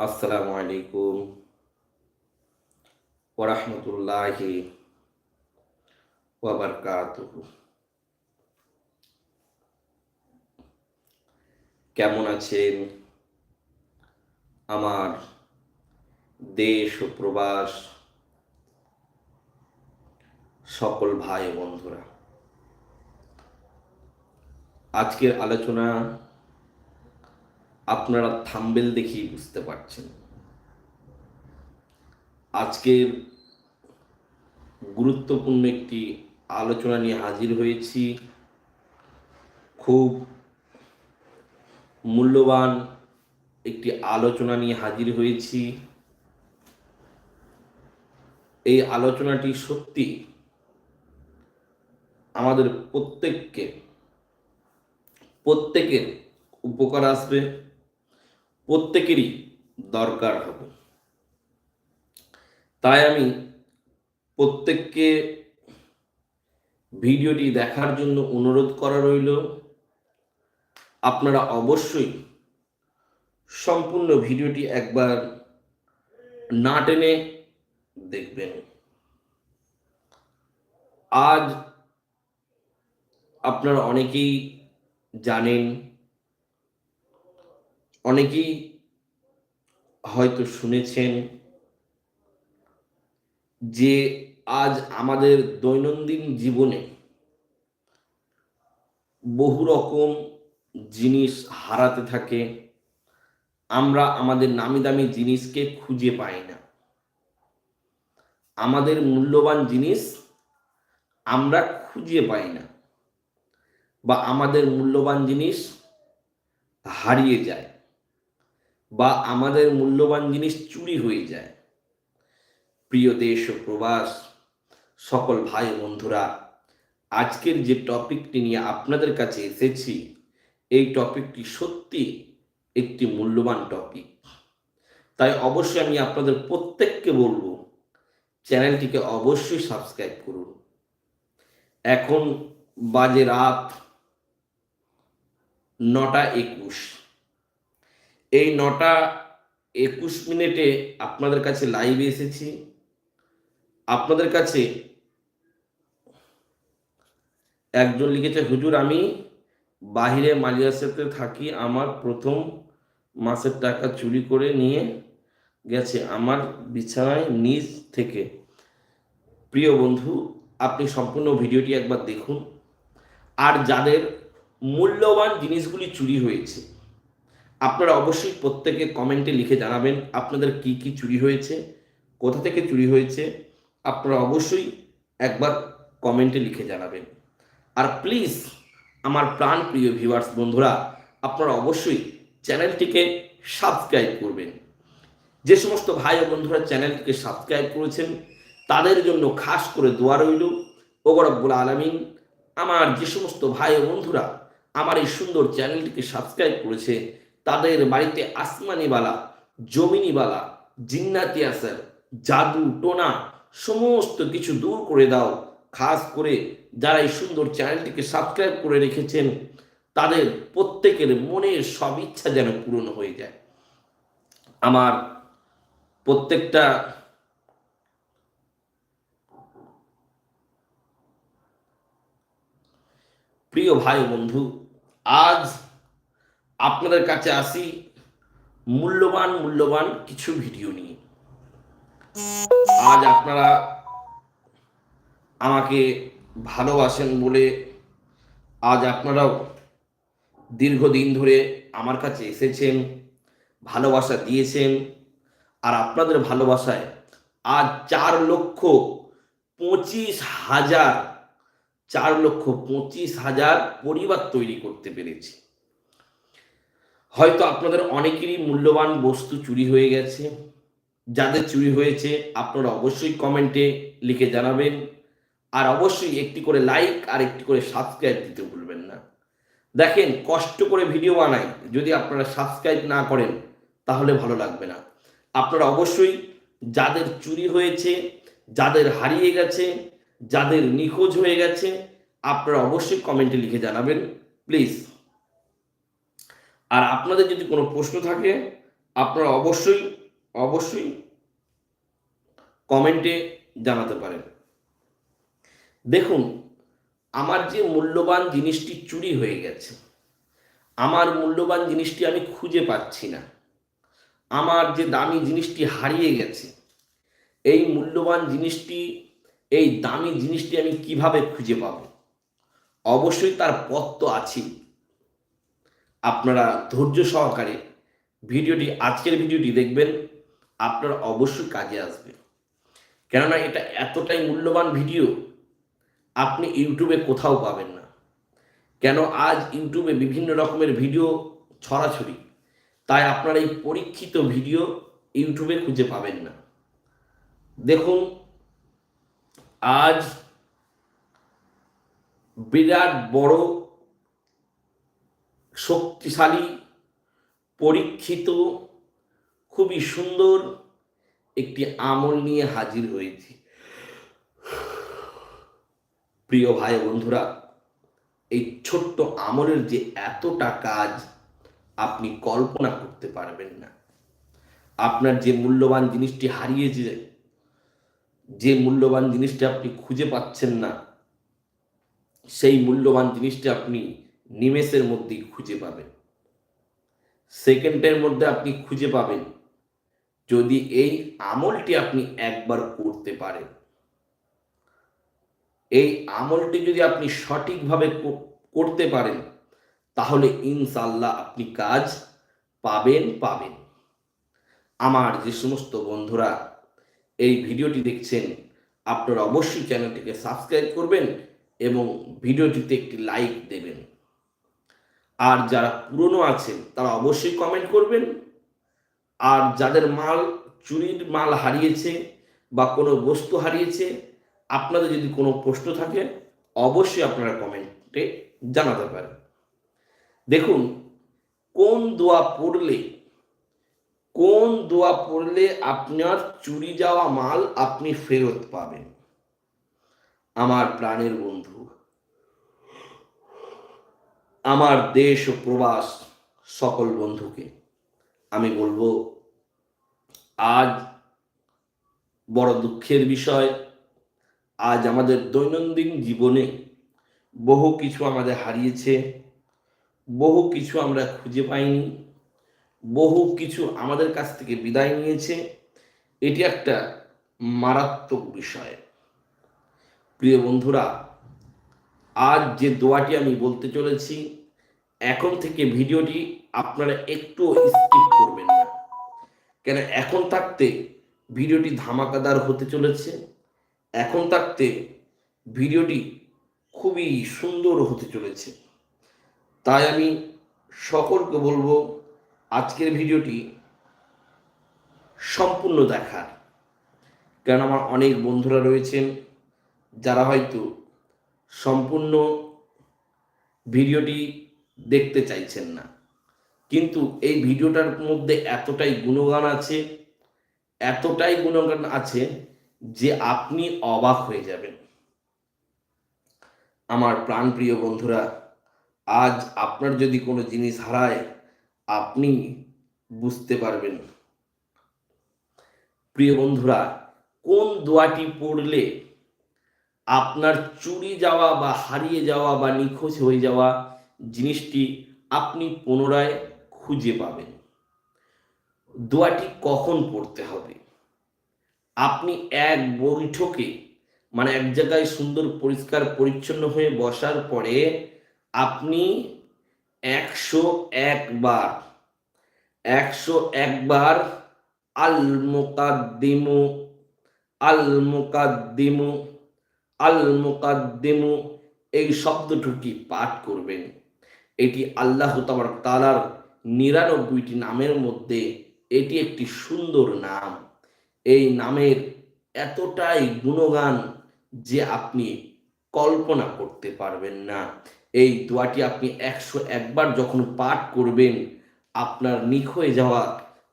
আসসালামু আলাইকুম ওরহমতুল্লাহি কেমন আছেন? আমার দেশ ও প্রবাস সকল ভাই বন্ধুরা আজকের আলোচনা আপনারা থাম্বেল দেখেই বুঝতে পারছেন। আজকের গুরুত্বপূর্ণ একটি আলোচনা নিয়ে হাজির হয়েছি। খুব মূল্যবান একটি আলোচনা নিয়ে হাজির হয়েছি। এই আলোচনাটি সত্যি আমাদের প্রত্যেককে, প্রত্যেকের উপকার আসবে। প্রত্যেকেরই দরকার হবে। তাই আমি প্রত্যেককে ভিডিওটি দেখার জন্য অনুরোধ করা রইল। আপনারা অবশ্যই সম্পূর্ণ ভিডিওটি একবার না টেনে দেখবেন। আজ আপনারা অনেকেই জানেন অনেকেই হয়তো শুনেছেন যে আজ আমাদের দৈনন্দিন জীবনে বহু রকম জিনিস হারাতে থাকে। আমরা আমাদের নামি দামি জিনিসকে খুঁজে পাই না। আমাদের মূল্যবান জিনিস আমরা খুঁজে পাই না বা আমাদের মূল্যবান জিনিস হারিয়ে যায়। বা আমাদের মূল্যবান জিনিস চুরি হয়ে যায়। প্রিয় দেশ ও প্রবাস, সকল ভাই বন্ধুরা, আজকের যে টপিকটি নিয়ে আপনাদের কাছে এসেছি, এই টপিকটি সত্যি একটি মূল্যবান টপিক। তাই অবশ্যই আমি আপনাদের প্রত্যেককে বলব, চ্যানেলটিকে অবশ্যই সাবস্ক্রাইব করুন। এখন বাজে রাত নটা একুশ। এই নটা একুশ মিনিটে আপনাদের কাছে লাইভে এসেছি। আপনাদের কাছে একজন লিখেছে, হুজুর, আমি বাহিরে মালিয়াসাতে থাকি। আমার প্রথম মাসের টাকা চুরি করে নিয়ে গেছে আমার বিছানায় নিজ থেকে। প্রিয় বন্ধু, আপনি সম্পূর্ণ ভিডিওটি একবার দেখুন। আর যাদের মূল্যবান জিনিসগুলি চুরি হয়েছে আপনারা অবশ্যই প্রত্যেকে কমেন্টে লিখে জানাবেন আপনাদের কি কি চুরি হয়েছে, কোথা থেকে চুরি হয়েছে। আপনারা অবশ্যই একবার কমেন্টে লিখে জানাবেন। আর প্লিজ আমার প্রাণ প্রিয় ভিউয়ার্স বন্ধুরা, আপনারা অবশ্যই চ্যানেলটিকে সাবস্ক্রাইব করবেন। যে সমস্ত ভাই ও বন্ধুরা চ্যানেলটিকে সাবস্ক্রাইব করেছেন, তাদের জন্য খাস করে দোয়া রইল। ওগরব্বুল আলমিন আমার যে সমস্ত ভাই ও বন্ধুরা আমার এই সুন্দর চ্যানেলটিকে সাবস্ক্রাইব করেছে তাদের বাড়িতে আসমানিবালা জমিনিবালা জিন্নাতি আসার, জাদু, টোনা, সমস্ত কিছু দূর করে দাও। খাস করে যারা এই সুন্দর চ্যানেলটিকে সাবস্ক্রাইব করে রেখেছেন, তাদের প্রত্যেকের মনের সব ইচ্ছা যেন পূরণ হয়ে যায়। আমার প্রত্যেকটা প্রিয় ভাই বন্ধু, আজ আপনাদের কাছে আসি মূল্যবান মূল্যবান কিছু ভিডিও নিয়ে। আজ আপনারা আমাকে ভালোবাসেন বলে আজ আপনারাও দীর্ঘদিন ধরে আমার কাছে এসেছেন, ভালোবাসা দিয়েছেন, আর আপনাদের ভালোবাসায় আজ চার লক্ষ পঁচিশ হাজার, চার লক্ষ পঁচিশ হাজার পরিবার তৈরি করতে পেরেছি। হয়তো আপনাদের অনেকেরই মূল্যবান বস্তু চুরি হয়ে গেছে। যাদের চুরি হয়েছে, আপনারা অবশ্যই কমেন্টে লিখে জানাবেন। আর অবশ্যই একটি করে লাইক আর একটি করে সাবস্ক্রাইব দিতে ভুলবেন না। দেখেন, কষ্ট করে ভিডিও বানাই। যদি আপনারা সাবস্ক্রাইব না করেন, তাহলে ভালো লাগবে না। আপনারা অবশ্যই যাদের চুরি হয়েছে, যাদের হারিয়ে গেছে, যাদের নিখোঁজ হয়ে গেছে, আপনারা অবশ্যই কমেন্টে লিখে জানাবেন। প্লিজ আর আপনাদের যদি কোনো প্রশ্ন থাকে, আপনারা অবশ্যই অবশ্যই কমেন্টে জানাতে পারেন। দেখুন, আমার যে মূল্যবান জিনিসটি চুরি হয়ে গেছে, আমার মূল্যবান জিনিসটি আমি খুঁজে পাচ্ছি না। আমার যে দামি জিনিসটি হারিয়ে গেছে, এই মূল্যবান জিনিসটি, এই দামি জিনিসটি আমি কীভাবে খুঁজে পাব? অবশ্যই তার পথ তো আছেই। আপনারা ধৈর্য সহকারে ভিডিওটি, আজকের ভিডিওটি দেখবেন, আপনার অবশ্যই কাজে আসবে কেননা এটা এতটাই মূল্যবান ভিডিও, আপনি ইউটিউবে কোথাও পাবেন না। কেন আজ ইউটিউবে বিভিন্ন রকমের ভিডিও ছড়াছড়ি, তাই আপনারা এই পরীক্ষিত ভিডিও ইউটিউবে খুঁজে পাবেন না। দেখুন, আজ বিরাট বড় শক্তিশালী, পরীক্ষিত, খুবই সুন্দর একটি আমল নিয়ে হাজির হয়েছি। প্রিয় ভাই বন্ধুরা, এই ছোট্ট আমলের যে এতটা কাজ আপনি কল্পনা করতে পারবেন না। আপনার যে মূল্যবান জিনিসটি হারিয়েছে যে মূল্যবান জিনিসটি আপনি খুঁজে পাচ্ছেন না, সেই মূল্যবান জিনিসটি আপনি নিমেষের মধ্যেই খুঁজে পাবেন। সেকেন্ডের মধ্যে আপনি খুঁজে পাবেন যদি এই আমলটি আপনি একবার করতে পারেন। এই আমলটি যদি আপনি সঠিকভাবে করতে পারেন, তাহলে ইনশাল্লাহ আপনি কাজ পাবেন পাবেন। আমার যে সমস্ত বন্ধুরা এই ভিডিওটি দেখছেন, আপনারা অবশ্যই চ্যানেলটিকে সাবস্ক্রাইব করবেন এবং ভিডিওটিতে একটি লাইক দেবেন। আর যারা পুরনো আছেন, তারা অবশ্যই কমেন্ট করবেন। আর যাদের মাল, চুরির মাল হারিয়েছে বা কোনো বস্তু হারিয়েছে, আপনাদের যদি কোনো প্রশ্ন থাকে, অবশ্যই আপনারা কমেন্টে জানাতে পারেন। দেখুন, কোন দোয়া পড়লে, কোন দোয়া পড়লে আপনার চুরি যাওয়া মাল আপনি ফেরত পাবেন? আমার প্রাণের বন্ধু আমার দেশ ও প্রবাস সকল বন্ধুকে। আমি বলব, আজ বড় দুঃখের বিষয়, আজ আমাদের দৈনন্দিন জীবনে বহু কিছু আমাদের হারিয়েছে, বহু কিছু আমরা খুঁজে পাইনি, বহু কিছু আমাদের কাছ থেকে বিদায় নিয়েছে। এটি একটা মারাত্মক বিষয়। প্রিয় বন্ধুরা আজ যে দোয়াটি আমি বলতে চলেছি, এখন থেকে ভিডিওটি আপনারা একটু স্কিপ করবেন না। কেন, এখন থাকতে ভিডিওটি ধামাকাদার হতে চলেছে, এখন থাকতে ভিডিওটি খুবই সুন্দর হতে চলেছে। তাই আমি সকলকে বলব, আজকের ভিডিওটি সম্পূর্ণ দেখার। কারণ আমার অনেক বন্ধুরা রয়েছেন, যারা হয়তো সম্পূর্ণ ভিডিওটি দেখতে চাইছেন না। কিন্তু এই ভিডিওটার মধ্যে এতটাই গুণগান আছে, এতটাই গুণগান আছে যে আপনি অবাক হয়ে যাবেন। আমার প্রাণপ্রিয় বন্ধুরা, আজ আপনার যদি কোনো জিনিস হারায়, আপনি বুঝতে পারবেন। প্রিয় বন্ধুরা, কোন দোয়াটি পড়লে আপনার চুরি যাওয়া বা হারিয়ে যাওয়া বা নিখোঁজ হয়ে যাওয়া জিনিসটি আপনি পুনরায় খুঁজে পাবেন। দোয়াটি কখন পড়তে হবে? আপনি এক বৈঠকে মানে এক জায়গায় সুন্দর, পরিষ্কার, পরিচ্ছন্ন হয়ে বসার পরে আপনি একশো একবার একশো একবার আল মুকাদ্দিমু আল মুকাদ্দিমু আল মুকাদ্দিমু এই শব্দটুকি পাঠ করবেন। এটি আল্লাহ তাবার তালার নিরানব্বইটি নামের মধ্যে এটি একটি সুন্দর নাম। এই নামের এতটাই গুণগান যে আপনি কল্পনা করতে পারবেন না। এই দোয়াটি আপনি একশো একবার যখন পাঠ করবেন, আপনার নিখ হয়ে যাওয়া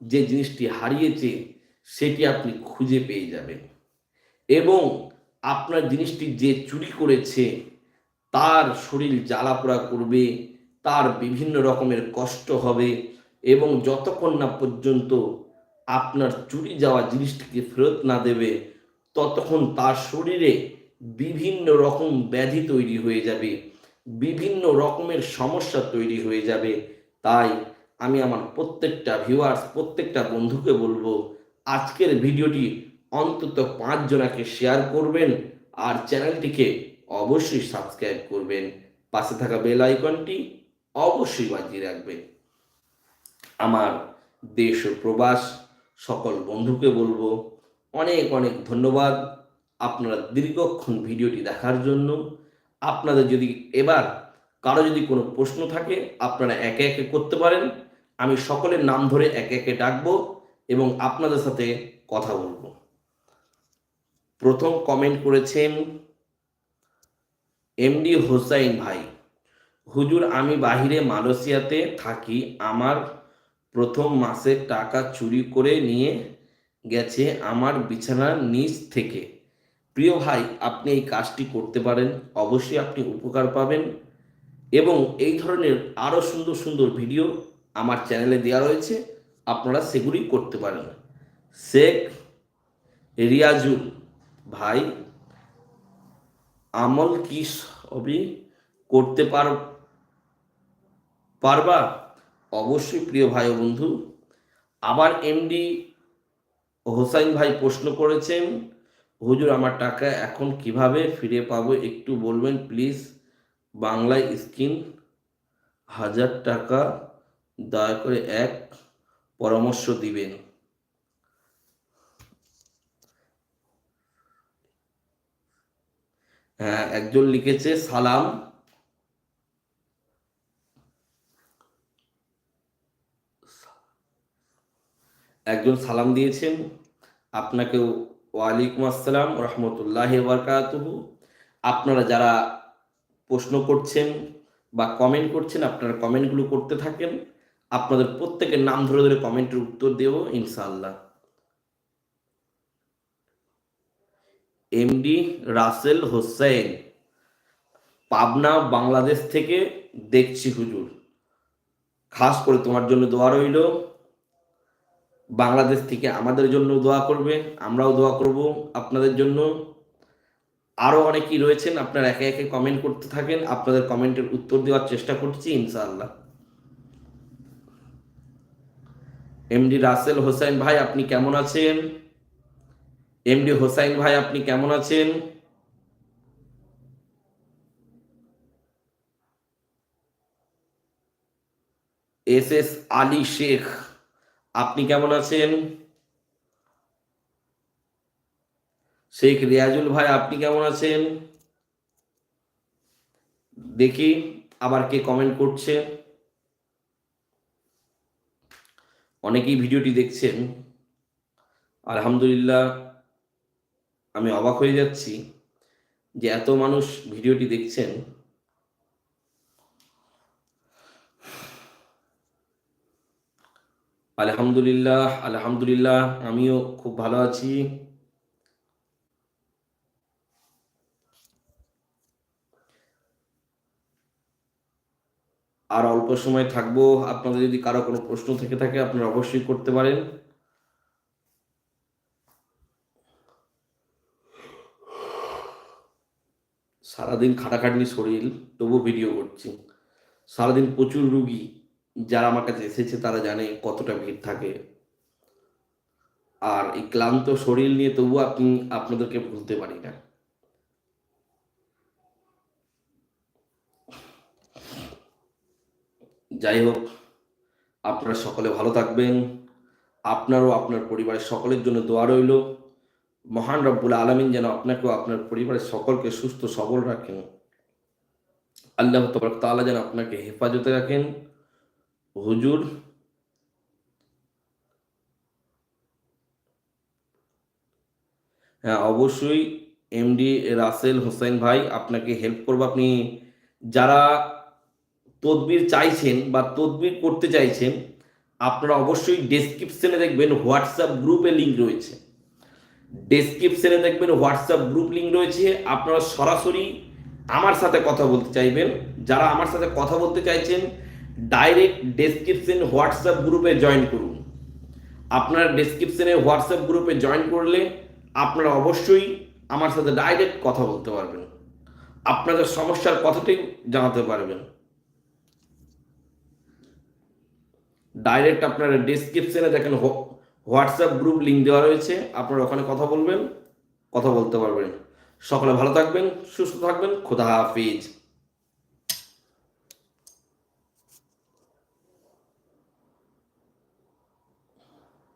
যে জিনিসটি হারিয়েছে, সেটি আপনি খুঁজে পেয়ে যাবেন। এবং আপনার জিনিসটি যে চুরি করেছে, তার শরীর জ্বালাপোড়া করবে, তার বিভিন্ন রকমের কষ্ট হবে এবং যতক্ষণ না পর্যন্ত আপনার চুরি যাওয়া জিনিসটিকে ফেরত না দেবে, ততক্ষণ তার শরীরে বিভিন্ন রকম ব্যাধি তৈরি হয়ে যাবে, বিভিন্ন রকমের সমস্যা তৈরি হয়ে যাবে। তাই আমি আমার প্রত্যেকটা ভিউয়ার্স প্রত্যেকটা বন্ধুকে বলব, আজকের ভিডিওটি অন্তত পাঁচ জনাকে শেয়ার করবেন আর চ্যানেলটিকে অবশ্যই সাবস্ক্রাইব করবেন। পাশে থাকা বেল আইকনটি অবশ্যই বাজিয়ে রাখবেন। আমার দেশ ও প্রবাস সকল বন্ধুকে বলব, অনেক অনেক ধন্যবাদ আপনারা দীর্ঘক্ষণ ভিডিওটি দেখার জন্য। আপনাদের যদি এবার কারও যদি কোনো প্রশ্ন থাকে, আপনারা একে একে করতে পারেন। আমি সকলের নাম ধরে একে একে ডাকবো এবং আপনাদের সাথে কথা বলব। প্রথম কমেন্ট করেছেন এমডি হোসাইন ভাই, হুজুর, আমি বাহিরে মালয়েশিয়াতে থাকি, আমার প্রথম মাসের টাকা চুরি করে নিয়ে গেছে আমার বিছানার নিচ থেকে। প্রিয় ভাই, আপনি এই কাজটি করতে পারেন, অবশ্যই আপনি উপকার পাবেন এবং এই ধরনের আরও সুন্দর সুন্দর ভিডিও আমার চ্যানেলে দেওয়া রয়েছে, আপনারা সেগুলি করতে পারেন। শেখ রিয়াজুল ভাই, আমল কি সবই করতে পার, পারবা? অবশ্যই প্রিয় ভাই বন্ধু, আবার এমডি হোসাইন ভাই প্রশ্ন করেছেন, হুজুর, আমার টাকা এখন কীভাবে ফিরে পাবো? একটু বলবেন প্লিজ? বাংলায় স্ক্রিন হাজার টাকা, দয়া করে এক পরামর্শ দিবেন হ্যাঁ একজন লিখেছে, সালাম। একজন সালাম দিয়েছেন, আপনাকে ওয়ালাইকুম আসসালাম, রহমতুল্লাহ বারকাতুহু। আপনারা যারা প্রশ্ন করছেন বা কমেন্ট করছেন, আপনারা কমেন্টগুলো করতে থাকেন। আপনাদের প্রত্যেকের নাম ধরে ধরে কমেন্টের উত্তর দেব, ইনশাআল্লাহ। এমডি রাসেল হোসেন, পাবনা, বাংলাদেশ থেকে দেখছি হুজুর। খাস করে তোমার জন্য দোয়া রইল। বাংলাদেশ থেকে আমাদের জন্য দোয়া করবে, আমরাও দোয়া করব আপনাদের জন্য। আরও অনেকেই রয়েছেন, আপনারা একে একে কমেন্ট করতে থাকেন, আপনাদের কমেন্টের উত্তর দেওয়ার চেষ্টা করছি, ইনশাআল্লাহ। এমডি রাসেল হোসেন ভাই, আপনি কেমন আছেন? এমডি হোসাইন ভাই, আপনি কেমন আছেন? এস এস আলী শেখ, আপনি কেমন আছেন? শেখ রিয়াজুল ভাই, আপনি কেমন আছেন? দেখি আবার কে কমেন্ট করছে। অনেকেই ভিডিওটি দেখছেন। আলহামদুলিল্লাহ। আমি অবাক হয়ে যাচ্ছি যে এত মানুষ ভিডিওটি দেখছেন। আলহামদুলিল্লাহ আলহামদুলিল্লাহ, আমিও খুব ভালো আছি। আর অল্প সময় থাকব, আপনাদের যদি কারও কোনো প্রশ্ন থেকে থাকে, আপনারা অবশ্যই করতে পারেন। সারাদিন খাটাখাটনি শরীর, তবু ভিডিও করছি। সারাদিন প্রচুর রুগী, যারা আমার কাছে এসেছে তারা জানে কতটা ভিড় থাকে। আর এই ক্লান্ত শরীর নিয়ে তবু আপনি, আপনাদেরকে ভুলতে পারি না। যাই হোক, আপনারা সকলে ভালো থাকবেন। আপনারও আপনার পরিবারের সকলের জন্য দোয়া রইল। মহান রব্বুল আলমিন যেন আপনাকেও আপনার পরিবারের সকলকে সুস্থ, সবল রাখেন। আল্লাহ তালা যেন আপনাকে হেফাজতে রাখেন। হুজুর হ্যাঁ অবশ্যই এমডি রাসেল হোসেন ভাই আপনাকে হেল্প করব। আপনি যারা তদবির চাইছেন বা তদবির করতে চাইছেন, আপনারা অবশ্যই ডেসক্রিপশনে দেখবেন, হোয়াটসঅ্যাপ গ্রুপে লিঙ্ক রয়েছে। ডেসক্রিপশনে দেখবেন হোয়াটসঅ্যাপ গ্রুপ লিঙ্ক রয়েছে। আপনারা সরাসরি আমার সাথে কথা বলতে চাইবেন। যারা আমার সাথে কথা বলতে চাইছেন ডাইরেক্ট ডেসক্রিপশন হোয়াটসঅ্যাপ গ্রুপে জয়েন করুন। আপনার ডেসক্রিপশনে হোয়াটসঅ্যাপ গ্রুপে জয়েন করলে আপনারা অবশ্যই আমার সাথে ডাইরেক্ট কথা বলতে পারবেন। আপনাদের সমস্যার কথাটি জানাতে পারবেন। ডাইরেক্ট আপনারা ডেসক্রিপশনে দেখেন হোয়াটসঅ্যাপ গ্রুপ লিঙ্ক দেওয়া রয়েছে, আপনারা ওখানে কথা বলবেন, কথা বলতে পারবেন। সকলে ভালো থাকবেন, সুস্থ থাকবেন, খোদা হাফিজ।